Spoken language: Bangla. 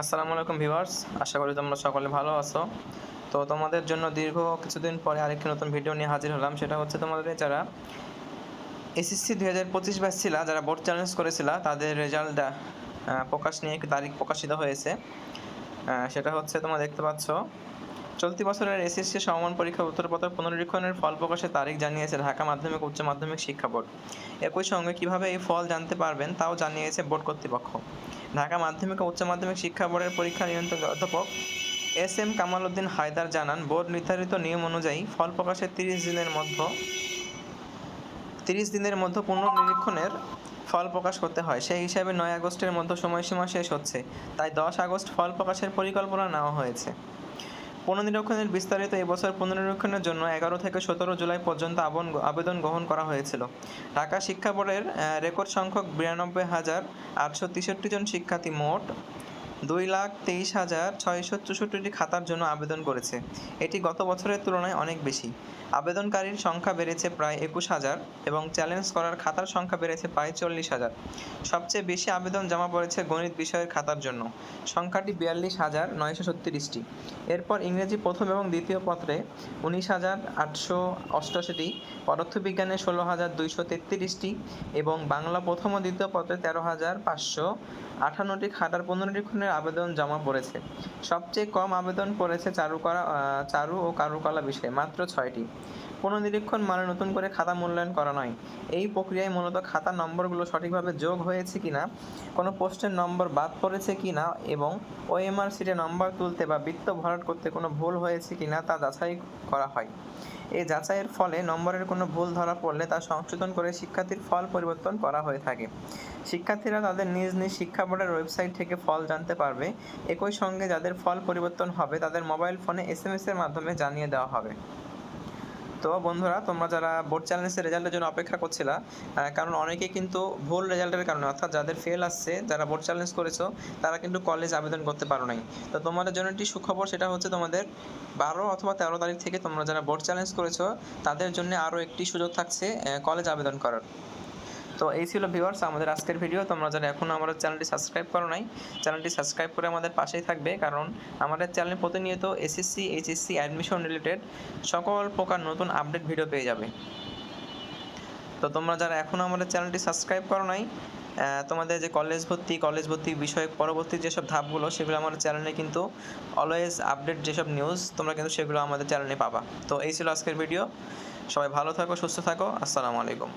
আসসালামু আলাইকুম ভিউয়ার্স, আশা করি তোমরা সকলে ভালো আছো। তো তোমাদের জন্য দীর্ঘ কিছুদিন পরে আরেকটি নতুন ভিডিও নিয়ে হাজির হলাম, সেটা হচ্ছে তোমাদের যারা এসএসসি দুই হাজার পঁচিশ ব্যাচ ছিল, যারা বোর্ড চ্যালেঞ্জ করেছিল, তাদের রেজাল্ট প্রকাশ নিয়ে একটি তারিখ প্রকাশিত হয়েছে। সেটা হচ্ছে তোমরা দেখতে পাচ্ছ, চলতি বছরের এসএসসি সমমান পরীক্ষা উত্তরপত্র পুনরীক্ষণের ফল প্রকাশের তারিখ জানিয়েছে ঢাকা মাধ্যমিক উচ্চ মাধ্যমিক শিক্ষা বোর্ড। একই সঙ্গে কীভাবে এই ফল জানতে পারবেন, তাও জানিয়েছে বোর্ড কর্তৃপক্ষ। ঢাকা মাধ্যমিক ও উচ্চ মাধ্যমিক শিক্ষা বোর্ডের পরীক্ষা নিয়ন্ত্রক অধ্যাপক এস এম কামাল উদ্দিন হায়দার জানান, বোর্ড নির্ধারিত নিয়ম অনুযায়ী ফল প্রকাশের তিরিশ দিনের মধ্যে, তিরিশ দিনের মধ্যে পুনর্নিরীক্ষণের ফল প্রকাশ করতে হয়। সেই হিসাবে নয় আগস্টের মধ্যে সময়সীমা শেষ হচ্ছে। তাই দশ আগস্ট ফল প্রকাশের পরিকল্পনা নেওয়া হয়েছে। পুনর্নিরীক্ষণের বিস্তারিত এবছর পুনর্নিরীক্ষণের জন্য এগারো থেকে সতেরো জুলাই পর্যন্ত আবেদন গ্রহণ করা হয়েছিল। ঢাকা শিক্ষা বোর্ডের রেকর্ড সংখ্যক বিরানব্বই হাজার আটশো তেষট্টি জন শিক্ষার্থী মোট দুই লাখ তেইশ হাজার ছয়শো চৌষট্টিটি খাতার জন্য আবেদন করেছে। এটি গত বছরের তুলনায় অনেক বেশি। আবেদনকারীর সংখ্যা বেড়েছে প্রায় একুশ হাজার এবং চ্যালেঞ্জ করার খাতার সংখ্যা বেড়েছে প্রায় চল্লিশ হাজার। সবচেয়ে বেশি আবেদন জমা পড়েছে গণিত বিষয়ের খাতার জন্য। সংখ্যাটি বিয়াল্লিশ হাজার নয়শো ছত্রিশটি। এরপর ইংরেজি প্রথম এবং দ্বিতীয় পত্রে উনিশ হাজার আটশো অষ্টআশিটি পদার্থবিজ্ঞানে ষোলো হাজার দুইশো তেত্রিশটি এবং বাংলা প্রথম ও দ্বিতীয় পত্রে তেরো হাজার পাঁচশো আঠান্নটি খাতার পুনরীক্ষণের আবেদন জমা পড়েছে। সবচেয়ে কম আবেদন পড়েছে চারুকলা চারু ও কারুকলা বিষয়ে, মাত্র ছয়টি। পুনর্নিরীক্ষণ মানে নতুন করে খাতা মূল্যায়ন করা নয়। এই প্রক্রিয়ায় মূলত খাতা নম্বরগুলো সঠিকভাবে যোগ হয়েছে কিনা, কোনো পোস্টের নম্বর বাদ পড়েছে কিনা এবং ওএমআর সিটে নম্বর তুলতে বা বৃত্ত ভরাট করতে কোনো ভুল হয়েছে কিনা তা যাচাই করা হয়। এই যাচাইয়ের ফলে নম্বরের কোনো ভুল ধরা পড়লে তা সংশোধন করে শিক্ষার্থীর ফল পরিবর্তন করা হয়ে থাকে। শিক্ষার্থীরা তাদের নিজ নিজ শিক্ষা বোর্ডের ওয়েবসাইট থেকে ফল জানতে পারবে। একই সঙ্গে যাদের ফল পরিবর্তন হবে, তাদের মোবাইল ফোনে এস এম এর মাধ্যমে জানিয়ে দেওয়া হবে। তো বন্ধুরা, তোমরা যারা বোর্ড চ্যালেঞ্জের রেজাল্টের জন্য অপেক্ষা করছিলা কারণ অনেকে কিন্তু ভুল রেজাল্টের কারণে, অর্থাৎ যাদের ফেল আসছে, যারা বোর্ড চ্যালেঞ্জ করেছ, তারা কিন্তু কলেজ আবেদন করতে পারো নাই। তো তোমাদের জন্য একটি সুখবর, সেটা হচ্ছে তোমাদের বারো অথবা তেরো তারিখ থেকে তোমরা যারা বোর্ড চ্যালেঞ্জ করেছ, তাদের জন্য আরও একটি সুযোগ থাকছে কলেজ আবেদন করার। তো এই ছিল ভিউয়ার্স আমাদের আজকের ভিডিও তোমরা যারা এখনও আমাদের চ্যানেলটি সাবস্ক্রাইব করো নাই চ্যানেলটি সাবস্ক্রাইব করে আমাদের পাশেই থাকবে, কারণ আমাদের চ্যানেলে প্রতিনিয়ত এসএসসি এইচএসসি অ্যাডমিশন রিলেটেড সকল প্রকার নতুন আপডেট ভিডিও পেয়ে যাবে। তো তোমরা যারা এখনও আমাদের চ্যানেলটি সাবস্ক্রাইব করো নাই তোমাদের যে কলেজ ভর্তি কলেজ ভর্তি বিষয়ক পরবর্তী যেসব ধাপগুলো, সেগুলো আমাদের চ্যানেলে কিন্তু অলওয়েজ আপডেট যেসব নিউজ তোমরা কিন্তু সেগুলো আমাদের চ্যানেলে পাবা। তো এই ছিল আজকের ভিডিও সবাই ভালো থাকো, সুস্থ থাকো। আসসালামু আলাইকুম।